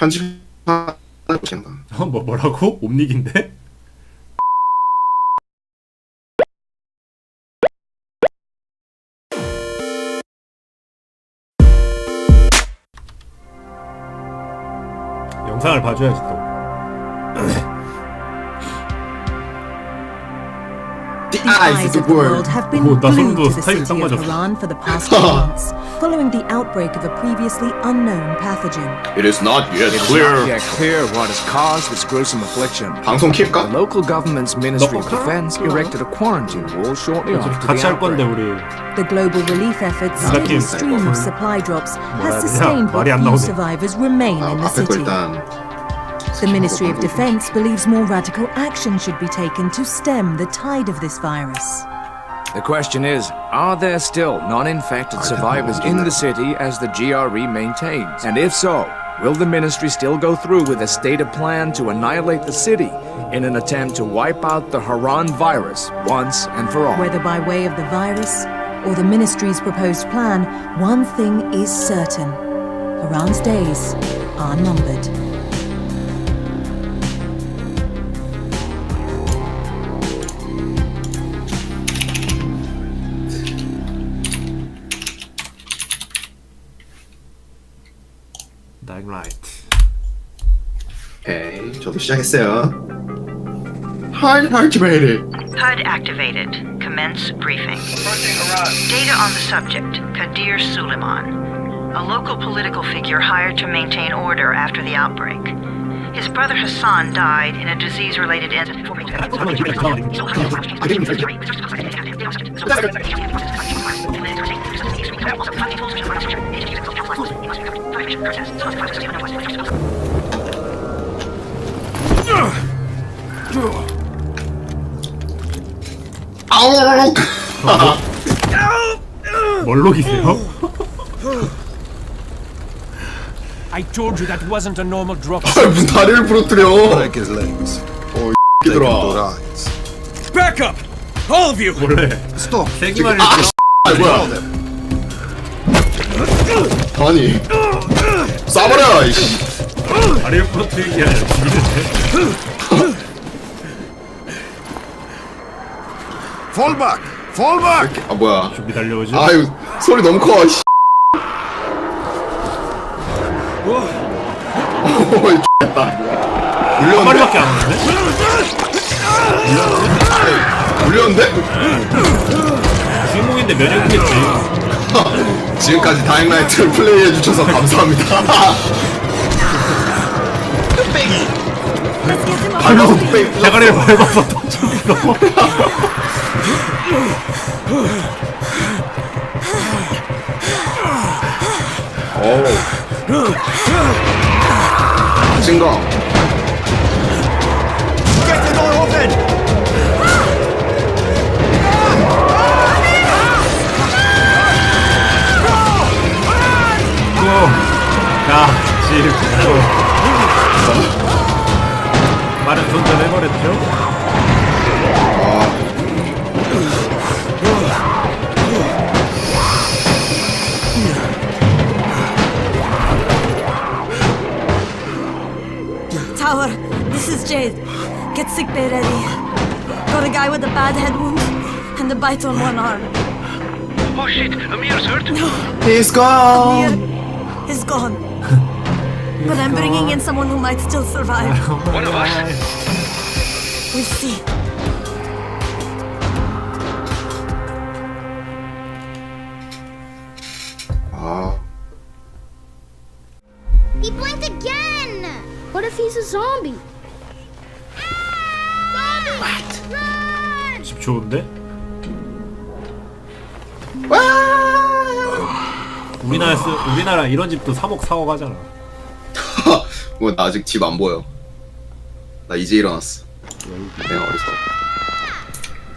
편집하는 것인가? 어, 뭐 뭐라고? 옴닉인데? 영상을 봐줘야지 또. eyes of the world have been glued to the city of Iran for the past few months, following the outbreak of a previously unknown pathogen. It is not yet it clear. Not yet clear what has caused this gruesome affliction. the local government's Ministry of Defense erected a quarantine wall shortly after the outbreak. The global relief efforts, steady stream of supply drops, has sustained what few survivors remain in the city. 일단 The Ministry of Defense believes more radical action should be taken to stem the tide of this virus. The question is, are there still non-infected survivors in the city as the GRE maintains? And if so, will the ministry still go through with a stated plan to annihilate the city in an attempt to wipe out the Haran virus once and for all? Whether by way of the virus or the ministry's proposed plan, one thing is certain Haran's days are numbered. 나이라이트. 오케이 저도 시작했어요. Hi, activated. HUD activated. Commence briefing. Data on the subject, Kadir Suleiman, a local political figure hired to maintain order after the outbreak. His brother Hassan died in a disease-related incident. 아우! 뭘로 기세요? I told you that wasn't a normal drop. 아, 무슨 다리를 부러뜨려? Break his legs. 어, Take him to 이들아. rise. Back up! All of you! 원래 Stop. 세기만 아, 이렇게 아, 뭐야? 아니. 쏴버려! 이씨. 다리를 부러뜨리기 아니라 죽이는데? Fall back. Fall back. 아, 뭐야. 준비 달려오지? 아유, 소리 너무 커, 씨. 오, 이 X했다. 한 울렸는데? 마리밖에 안 오는데? 울렸는데? 주인공인데 면역이겠지. 지금까지 다잉라이트를 플레이해주셔서 감사합니다. 밟아서 뺑! 대가리를 밟아서 던졌어. 진거. 가, 질, 빠른 손전 해버렸죠? Tower, this is Jade. Get sick bay ready. Got a guy with a bad head wound and a bite on one arm. Oh shit, Amir's hurt? He's gone! Amir is gone. but I'm bringing in someone who might still survive. One of us? We'll see. 아, He blinked again! What if he's a zombie? What? Run! 집 좋은데? 우리나라 쓰, 우리나라 이런 집도 3억 4억 하잖아. 뭐, 나 아직 집 안 보여. 나 이제 일어났어. 내가 어디서.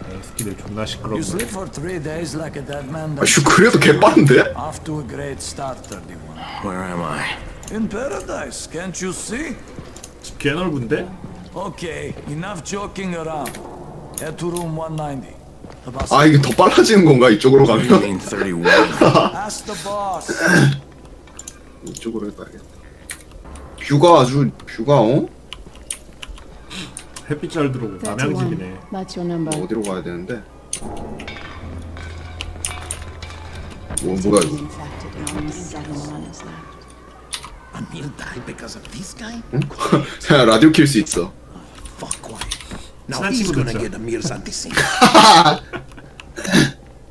네, 스키들 존나 You 시끄럽네. sleep for three days like a dead man. 아, 슈, 그래도 개 빠른데? Off to a great start, 31. Where am I? In paradise, can't you see? 집 개 넓은데? Okay, enough joking around. Head to room 190. The boss. 아, 이게 더 빨라지는 건가, 이쪽으로 가면? 31. Ask the boss. 이쪽으로 해봐야겠다. 뷰가 아주 뷰가 어? 햇빛 잘 들어오고 남양집이네. That's your number. 어디로 가야 되는데? 뭐 뭐야 이거? Infected and only seven runners left. Amir died because of this guy? 응? 그냥 라디오 킬 수 있어. Fuck quiet. Now 친한 he's 친구들 gonna 있죠. get Amir's anti-sync.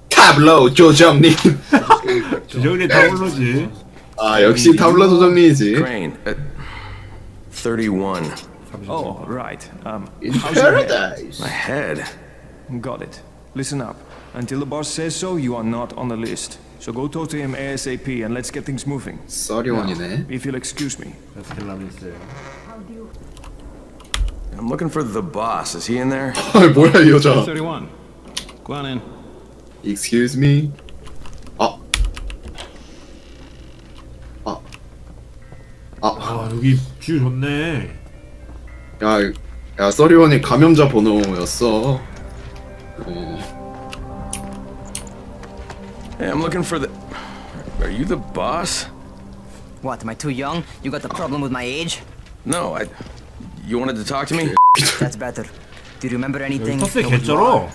타블로 조정님. 다 올로지. 아 역시 타블로 조정님이지. Crane, 31. Oh, right. Um, In paradise. My head. got it. Listen up. Until the boss says so, you are not on the list. So go talk to him ASAP and let's get things moving. 써리원이네. If you'll excuse me. 에스켈라미스. I'm looking for the boss. Is he in there? 아 뭐야 이 여자. 31. Go on in. Excuse me. 아. 아. 아. 아 여기 뷰 좋네. 야, 야 써리원이 감염자 번호였어. 어. Hey, I'm looking for the. Are you the boss? What, am I too young? You got the problem with my age? No, I. You wanted to talk to me? That's better. Do you remember 여기 anything? 터스에 Know what you are? 개쩔어.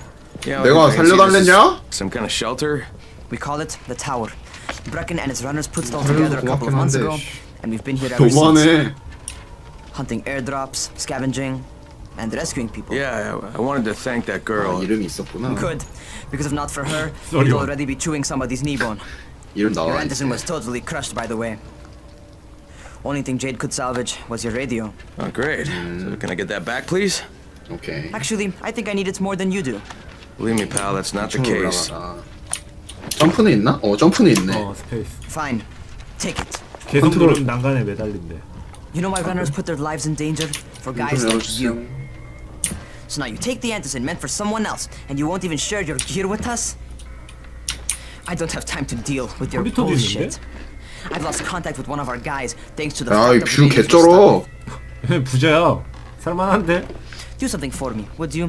Yeah. 내가 I can see this is 살려달랬냐? Some kind of shelter? We call it the Tower. Brecken and his runners put it all together a couple of 고맙긴 months 한데, ago, 씨. and we've been here ever since. 너무하네. Hunting airdrops, scavenging, and rescuing people. Yeah, I, I wanted to thank that 아, girl. 이름이 있었구나. Good, because if not for her, Sorry. we'd already be chewing somebody's knee bone. 이름 Your 나와. Anderson was totally crushed, by the way. Only thing Jade could salvage was your radio. Oh, great. So can I get that back, please? 오케이. Actually, I think I need it more than you do. Believe me, pal, that's not the 층으로 case. 올라가라. 점프는 있나? 어 점프는 있네. 어 스페이스. Fine, take it. 개성도는 난간에 매달린대. You know why runners put their lives in danger? For guys 좀 like 열어주세요. you. So now you take the antizin meant for someone else, and you won't even share your gear with us? I don't have time to deal with your 컴퓨터도 bullshit. I've lost contact with one of our guys thanks to the 야, 이 fucked up 뷰 radios we 개쩔어. started. 부자야. 살만한데? Do something for me, would you?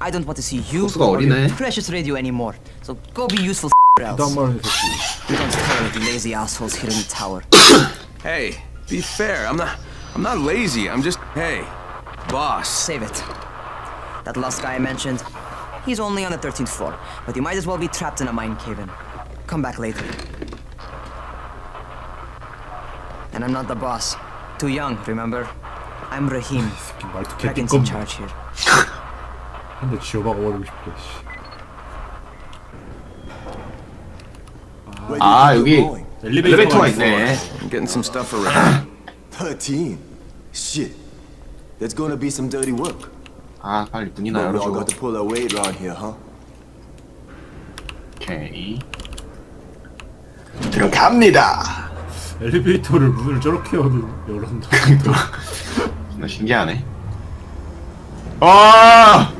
I don't want to see you 코스가 or your 어리네. precious radio anymore. So go be useful else. 한 말은 새끼. We don't tolerate lazy assholes here in the tower. Hey, be fair. I'm not. I'm not lazy. I'm just. Hey, boss. Save it. That last guy I mentioned, he's only on the 13th floor, but he might as well be trapped in a mine cave-in. Come back later. And I'm not the boss. Too young, remember? I'm Rahim. 새끼 말투 Dragon's in 개띠껍네. charge here. 한대 지어박아 버리고 싶어. 씨. 아 여기 엘리베이터가 엘리베이터가 있어. 있네. I'm getting some stuff around. 13? Shit. There's gonna be some dirty work. 아 빨리 문이나 But we all 열어줘. got to pull our weight around here, huh? 오케이. 들어갑니다. 엘리베이터를 문을 저렇게 열은 열었나? 나 신기하네. 아!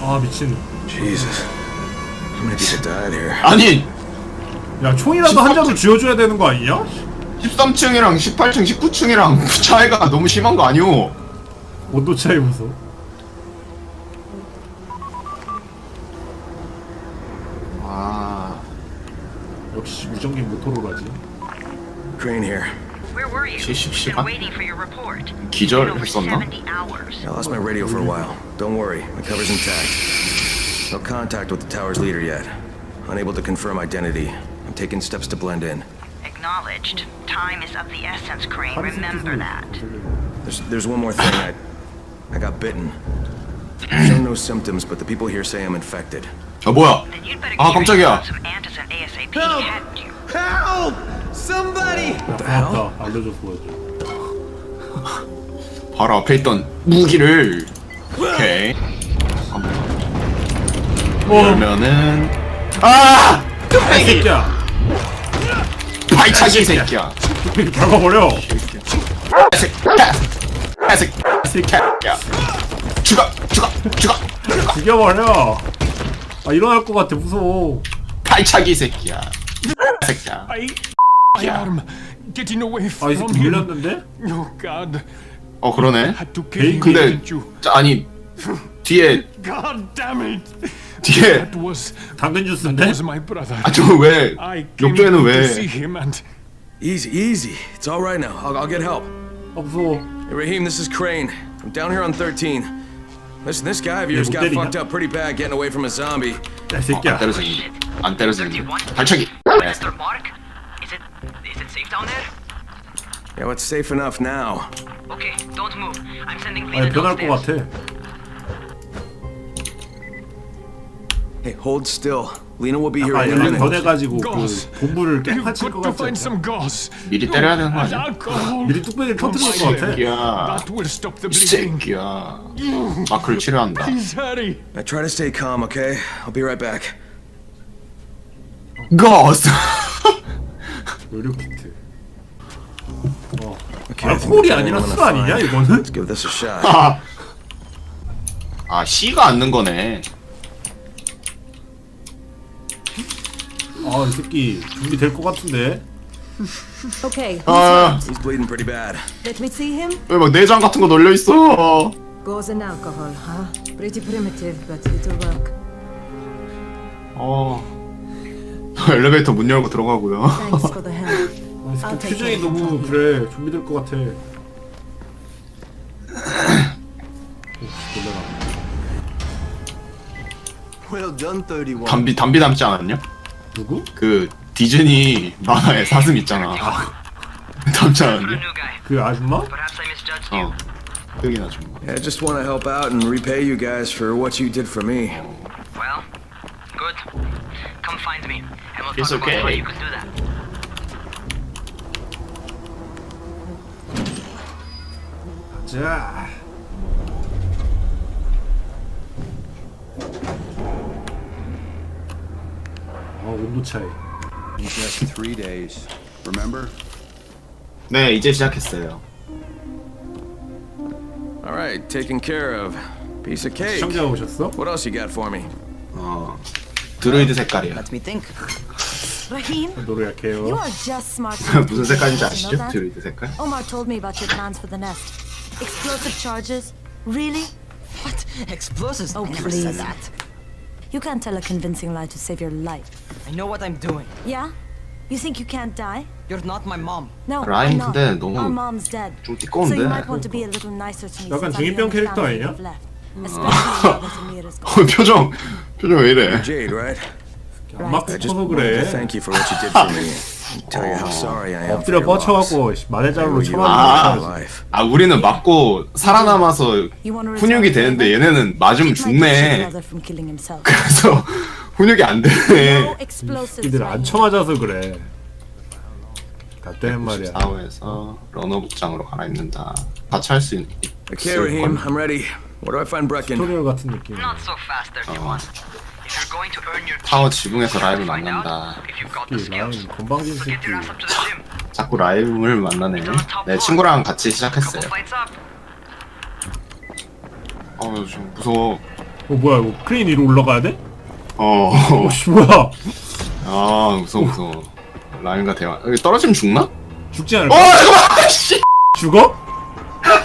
아 미친. Jesus. How many people died here? 아니 야 총이라도 한 자루 쥐어줘야 되는 거 아니냐? 13층이랑 18층, 19층이랑 차이가 너무 심한 거 아니오? 온도 차이 보소. 아 역시 무전기 모토로라지. Crane here. Where were you? 70시간? Been waiting for your report. Been over 기절했었나? 70 hours. I lost my radio for a while. Don't worry, my cover's intact. No contact with the tower's leader yet. Unable to confirm identity. I'm taking steps to blend in. Acknowledged. Time is of the essence, Crane. Remember that. There's, there's one more thing. I, I got bitten. Show no symptoms, but the people here say I'm infected. 아 뭐야? Then you'd better 아 get 깜짝이야. some antizin ASAP, hadn't you? What the hell? 맞다. 알려줘서 보여줘. 바로 앞에 있던 무기를 오케이. 그러면은 아! 이 새끼야. 발차기 새끼야. 잡아버려. 새끼, 새끼, 새끼야. 죽어, 죽어, 죽어. 죽여버려. 아 일어날 것 같아 무서워. 발차기 새끼야. 새끼야. I, my arm, getting away 아이 from 새끼 him. 물렸는데? Oh God, 어 그러네. had to kill him, 근데 didn't you? 자, 아니 뒤에 God damn it! 뒤에 That was 당근 주스인데? was my brother. 아저왜 I came 욕조에는 to 왜 see him and Easy, easy. It's all right now. I'll, I'll get help. 아 무서워 Hey, Raheem, this is Crane. I'm down here on 13. Listen, this guy of yours 못 got 때리냐? fucked up pretty bad getting away from a zombie. 야 안 새끼야 때려지는 안 때려지는 발차기 Mr. Mark? Is it is it safe down there? Yeah, it's safe enough now. Okay, don't move. I'm sending 아니 Lena 변할 것 downstairs. 같아 Hey, hold still. Lena will be here 아 in a 연락 minute. 변해가지고 그. 본부를 got 것 to 같지 find 않냐? 미리 때려야 되는 거 아니야? 미리 뚝배기를 터뜨릴 것 같아 새끼야 That will stop the 이 bleeding. 새끼야 마크를 치료한다. Now try to stay calm, okay? I'll be right back. 거스 의료 키트 어 Okay, 아 that's 아니라 술 아니냐. 이거는? Let's give this a shot. 아, 아 C가 앉는 거네 아 이 새끼 준비 될 것 같은데 Okay, 아 He's bleeding pretty bad. let me see him. 왜 막 내장 같은 거 널려 있어 Gauze and alcohol, huh? Pretty primitive, but it'll work. 어 엘리베이터 문 열고 들어가고요 Thanks for the help. 아, 이 새끼 표정이 너무 그래 준비 될 것 같아 오, 놀래라 Well done, 31. 담비 담비 닮지 않았냐? 누구? 그 디즈니 만화에 사슴 있잖아? New guy. 그 아줌마? 어좀 Yeah, I just want to help out and repay you guys for what you did for me. Well, good. Come find me, and we'll It's talk about how okay. you could do that. 자 아 온도 차이 Just three days. Remember? 네 이제 시작했어요 All right, taken care of. Piece of cake. 시청자 오셨어? What else you got for me? 어 드로이드 색깔이야 Let me think. Rahim, 노래 you 약해요 are just smart. enough to 무슨 do 색깔인지 that, 아시죠? you know that? 드로이드 색깔? Omar told me about your plans for the nest. Explosive charges? Really? What? Explosives? Oh, I never said please. that. You can't tell a convincing lie to save your life. I know what I'm doing. Yeah? You think you can't die? You're not my mom. No, 라임 I'm not. 근데 너무 Our mom's dead. 좀 So you might want to be a little nicer to me 약간 since I'm the 중이병 only 캐릭터 family 아니냐? you've left. Especially now that Amir is 어, gone. 표정 표정 왜 이래 Jade, right? 안 맞고 I just 커서 wanted to 그래 thank you for what you did for me. And tell you how sorry I am for 엎드려 your loss. 뻗쳐갖고 씨, 마대자루로 You 쳐맞는 are 거 my life. 아 우리는 맞고 살아남아서 You want to 훈육이 되는데 얘네는 맞으면 Keep my 죽네 brother from killing himself. 그래서 훈육이 안 되네. 이들 안. 쳐맞아서 그래 갔다는 말이야 94호에서 러너 복장으로 갈아입는다 같이 할 수 있는 Okay, Raheem, I'm ready. Where do I find Brecken? 튜토리얼 같은 느낌 Not so fast, 31. If you're going to earn your 타워 keep, 지붕에서 find out 만난다 if you've got the 이 라임. 건방진 get 새끼 your ass up to the gym. 자꾸 라임을 만나네 내 친구랑 같이 시작했어요 Couple fights up. 어우 좀 무서워 어 뭐야 이거 크레인 위로 올라가야 돼? 어, 어 씨 뭐야 아 무서워 무서워 라임과 대화 여기 떨어지면 죽나? 죽지 어 않을까? 잠깐만 씨 죽어?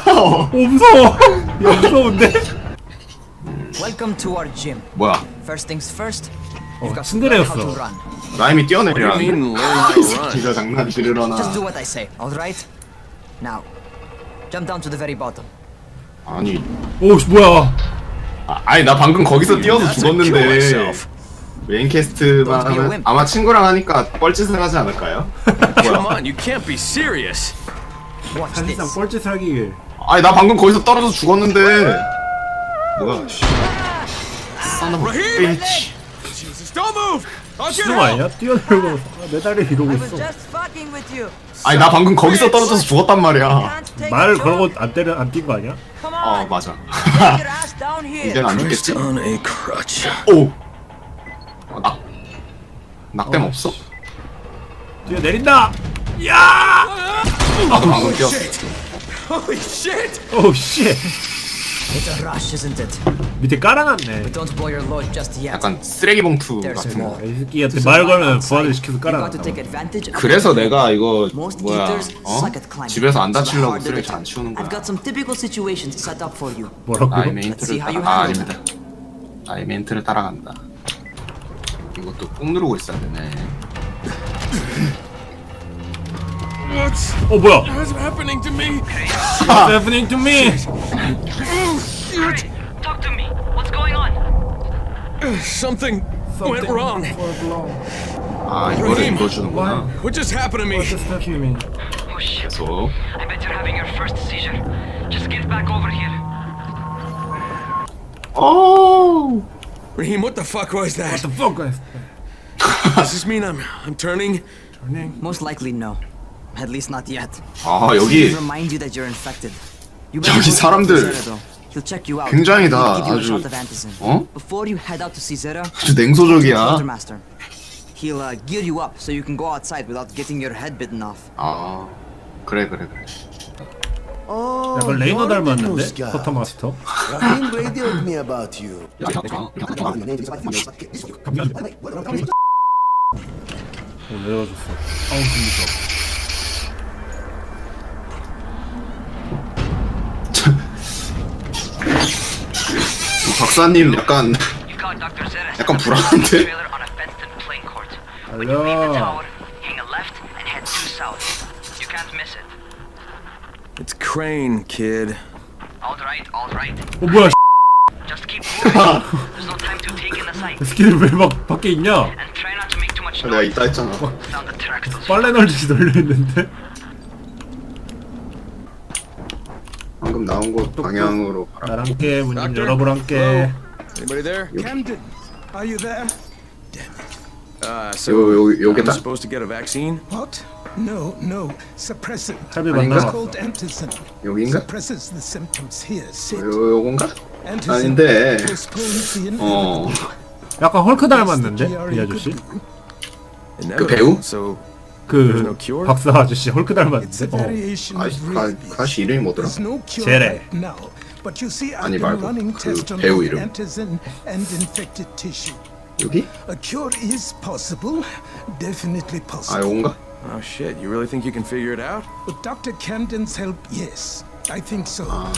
어 무서워 야 무서운데? Welcome to our gym. 뭐야 First things first. 어 You've got to learn how to 츤데레였어 run. 라임이 What do you 뛰어내리라는데 mean, learn how to run? 기가 장난 들으려나 Just do what I say, all right? Now, jump down to the very bottom. 아니 오 씨 뭐야 아, 아니 나 방금 거기서 뛰어서 죽었는데 myself. 메인 캐스트만 Don't be a 하면. 아마 친구랑 하니까 뻘짓을 하지 않을까요? Come 뭐야 on, you can't be serious. Watch 사실상. 뻘짓을 하기 아니 나 방금 거기서 떨어져서 죽었는데 뭐야 씨 Son of a bitch Jesus, don't move! I'll get 신호 help! 아니야? 뛰어내려고 아, 내 다리 이러고 있어 fucking with you. 아니 나 방금 거기서 떨어져서 죽었단 말이야 말을 걸고 안 때려 안 뛴 거 아니야? 어 맞아. 이제는 안 죽겠지 on a crutch. 오 어, 낙 낙댐 없어? 뛰어내린다 야 나도 방금 뛰었어 Holy shit! 오 씨 밑에 깔아놨네 But don't blow your load just yet. 약간 쓰레기 봉투 같은 거. 이 새끼한테 말 걸면 부활을 시켜서 깔아놨다 그래서 내가 이거 뭐야 어? 집에서 안 다치려고 쓰레기 the 잘안 jump. 치우는 거야 I've got some typical situations set up for you. 뭐라고? 나의 Let's 멘트를 see how you 따라 아 아닙니다 나의 멘트를 따라간다 이것도 꾹 누르고 있어야 되네 What's 어 뭐야? what's happening to me? What's happening to me? Talk to me. What's going on? Something, went wrong. 아 이거를 읽어주는구나 What just happened to me? What's happening to me? Oh shit. 계속 I bet you're having your first seizure. Just get back over here. 오 Raheem, what the fuck was that? What the fuck, guys? Does this mean I'm I'm turning? Most likely no. At least not yet. 아 여기 Remind you that you're infected. You 저기 better go to 사람들 Caesarea, though. He'll check you out. 굉장히 He'll 다 give you a 아주 shot of antizin. 어? Before you head out to Caesarea, 아주 냉소적이야 Quartermaster. He'll uh, gear you up so you can go outside without getting your head bitten off. 아 그래 그래 그래 Oh, 약간 레이너 닮았는데? news guy. 쿼터마스터? Rahim radioed me about you. 어, 내려줬어. 아우 박사님 약간. 약간 불안한데? It. It's Crane, kid. All right, all right. 어 뭐야? Just keep moving. There's no time to take in the sight. 스키들 왜막 밖에 있냐? And try not to make too much 내가 noise. 있다 했잖아 Found the tracks. 빨래 널듯이 널려 있는데? 방금 나온 곳 방향으로 가라 나랑 깨, 문좀 열어보란께. Anybody there? Camden, are you there? Uh, so 요, 요? I'm supposed to get a vaccine? What? No, no. Suppressant. 할배 아닌가? 만나. Called antizin. 여긴가? Suppresses the symptoms here. Sit. 요, 요건가? Antizin 아닌데 postpones the 어 약간 헐크 닮았는데? 이 아저씨? 그 배우? So 그 no cure? 박사 아저씨 헐크 닮았는데? 어. 아, 가. 가시 이름이 뭐더라? There's no cure 제레. 아니, 말고 running 그 배우 이름. antizin and infected tissue. 여기? A cure is possible, definitely 아 possible. 요건가? Oh shit, you really think you can figure it out? With Dr. Camden's help, yes, I think so. Uh,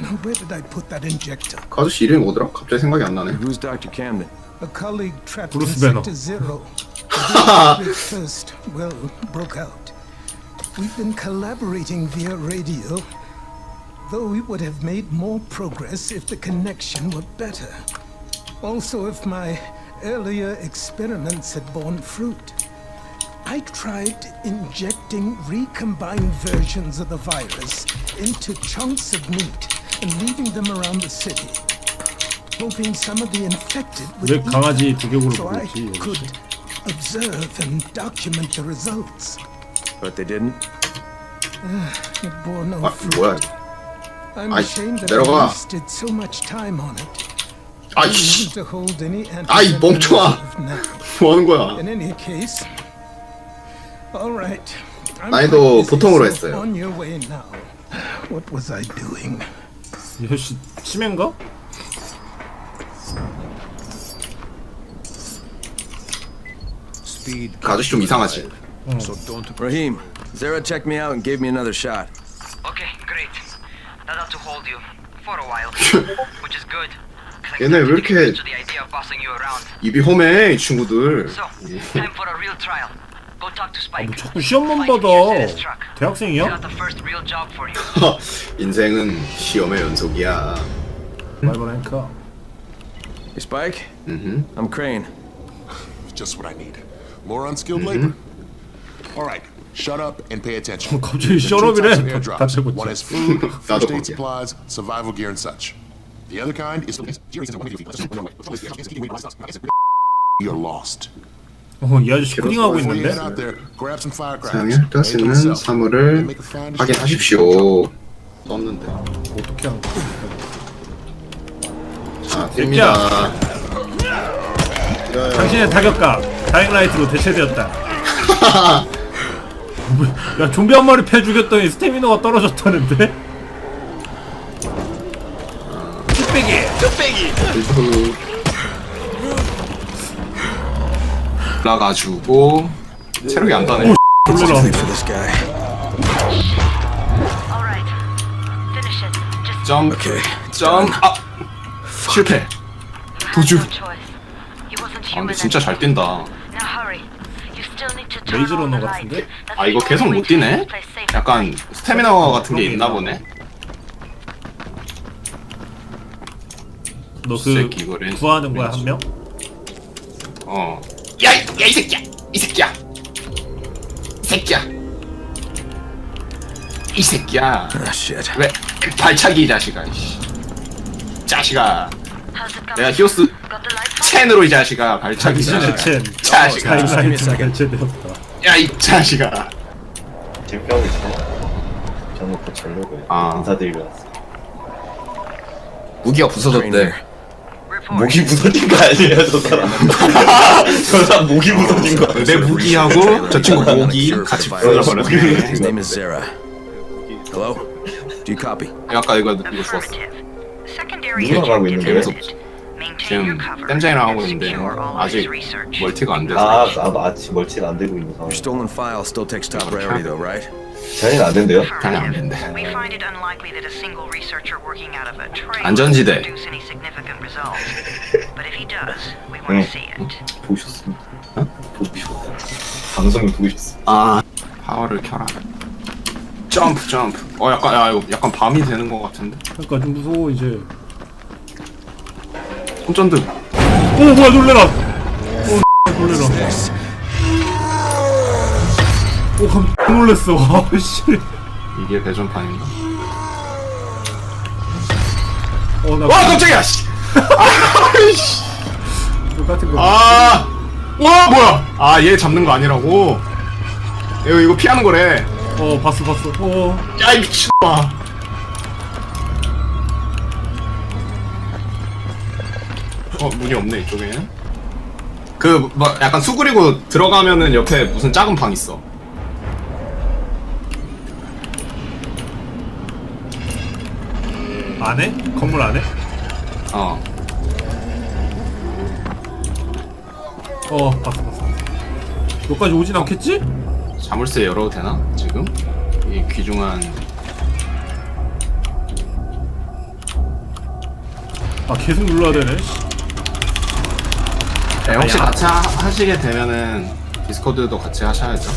now, where did I put that injector? 그 아저씨 이름이 뭐더라? 갑자기 생각이 안 나네 Who's Dr. Camden? A colleague trapped in Bruce Sector Zero. The first, well, broke out. We've been collaborating via radio, though we would have made more progress if the connection were better. Also, if my earlier experiments had borne fruit. I tried injecting recombined versions of the virus into chunks of meat and leaving them around the city, hoping some of the infected would 왜 eat 강아지 두 개골을 so I 부르지? could observe and document the results. But they didn't? It bore no 아 fruit. 뭐야 I'm 아이, ashamed that 내려가. I wasted so much time on it. 아이씨 Even to hold any 아이 antivenom 멍청아 of now. 뭐하는 거야 In any case, all right. I'm 난이도 quite busy, 보통으로 so 했어요. On your way now. What was I doing? 이 아저씨 치매인가? 그 아저씨 좀 이상하지 So don't Raheem, Zara checked me out and gave me another shot. Okay, great. That ought to hold you for a while, which is good. 'cause I'm 얘네 왜 starting to 이렇게 get used to the idea of bossing you around. 입이 험해 이 친구들 So, time for a real trial. Go talk to Spike. 뭐 자꾸 시험만 Find 받아. Pierce in his truck. I 대학생이야? got the first real job for you. 인생은 시험의 연속이야 말벌 랭커. Hey, Spike? 음흠. I'm Crane. Just what I need. More unskilled labor. All right, shut up and pay attention. 갑자기 There are two 셔럽이래. types of 다 airdrops. 대고 One is food, 나도 first aid 거기야. supplies, survival gear, and such. The other kind is you're lost. 어, 이 아저씨 코딩하고 Before you 있는데? head out there, grab some firecrackers. 사용할 뜰 수 make 있는 yourself. 사물을 Make a find 확인하십시오 썼는데 어떻게 하는 거야? 자 뜁니다 당신의 타격감 다잉라이트로 대체되었다. 야 좀비 한 마리 패 죽였더니 스태미너가 떨어졌다는데? 후 올라가지고 체력이 안 다네 놀래라. Guy. All right. Finish it. Just 점프 Okay. 점프 아 실패 도주. no choice. He wasn't 아 근데 진짜 잘 뛴다 레이저 러너 같은데? 아 이거 계속 못 뛰네? 약간 스태미나 같은 게 있나 보네. 너그 새끼 이거 렌- 구하는 거야 한 명? 어. 야, 이, 야, 이 새끼야! 이 새끼야! 이 새끼야! 이 새끼야! 왜 발차기 이 자식아, 이씨. 자식아. 내가 히오스 첸으로 이 자식아, 발차기 자식아. 첸 자식아. 결제되었다 야, 이 자식아. 재밌게 있어. 저는 곧 자려고요. 아. 인사드리러 왔어. 무기가 부서졌대. 목이 부서진 거 아니에요, 저 사람? 저 사람 목이 부서진 거. 내 무기하고 저 친구 목이 같이 부서져버렸네. name is Zara. Hello? Do you copy? 아까 이거 이거 주웠어. 누가 가고 있는 거예요? 지금 땜장이랑 하고 있는데 아직 멀티가 안 돼서. 아, 아, 마치 멀티가 안 되고 있는 상황. Stolen file still takes top priority, though, right? 자연이 안 된대요? 당연히 안 된대. We find it unlikely that a single researcher working out of a train 안전지대. will produce any significant results. But if he does, we want 응. to see it. 보셨습니다. 어? 보셨어요. 방송을 보셨어. 아 파워를 켜라. 점프 점프. 어 약간 야 이거 약간 밤이 되는 것 같은데. 그러니까 좀 무서워 이제 손전등. 오 뭐야 놀래라 오 놀래라 오 깜짝 놀랬어 아씨 이게 배전판인가? 어나 와 깜짝이야 씨. 아이씨. 똑같은 거 아. 와 뭐야? 아 얘 잡는 거 아니라고. 이거 이거 피하는 거래. 어 봤어 봤어 어 야 이 미친놈아. 어 문이 없네 이쪽에는. 그뭐 약간 수그리고 들어가면은 옆에 무슨 작은 방 있어. 안에? 건물 안에? 어. 어 봤어 봤어 여기까지 오진 않겠지? 자물쇠 열어도 되나 지금? 이 귀중한 아 계속 눌러야 되네 네, 혹시 아니야. 같이 하, 하시게 되면은 디스코드도 같이 하셔야죠.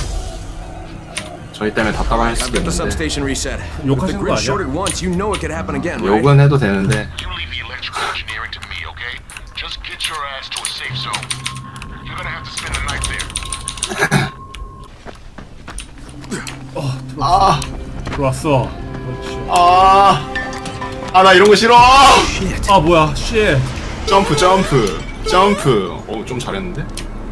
저희 때문에 답답할 I've 수도 got the 있는데 substation reset. If the 욕하신 거 grid 아니야? shorted once, you know it could happen again, right? 욕은 해도 되는데 You leave the electrical engineering to me, okay? Just get your ass to a safe zone. You're gonna have to spend the night there. 아, 들어왔어 아, 아 나 이런 거 싫어. 아 뭐야 쉣 점프, 점프, 점프. 어, 좀 잘했는데?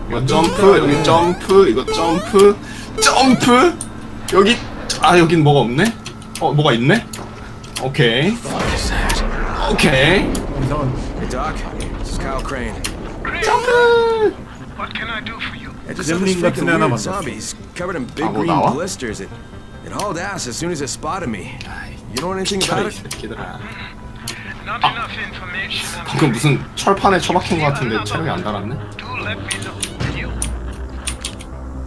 이거 점프, 여기 점프, 이거 점프, 점프. 여기 아 여긴 뭐가 없네? 어, 뭐가 있네? 오케이, 오케이. 이상한 Hey, Doc. This is Kyle Crane. 점프. What can I do for you? I just saw this Gremlin 같은 freaking 애 하나 weird 만났어. zombies covered in big 아, 뭐 green 나와? blisters. It, it hauled ass as soon as it spotted me. You know anything 켜라 이 it? 새끼들아. I'm 방금 무슨 철판에 처박힌 것 같은데 체력이 안 달았네?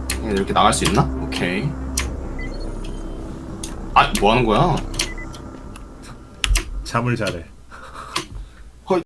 그냥 이렇게 나갈 수 있나? 오케이. 아, 뭐 하는 거야? 잠을 잘해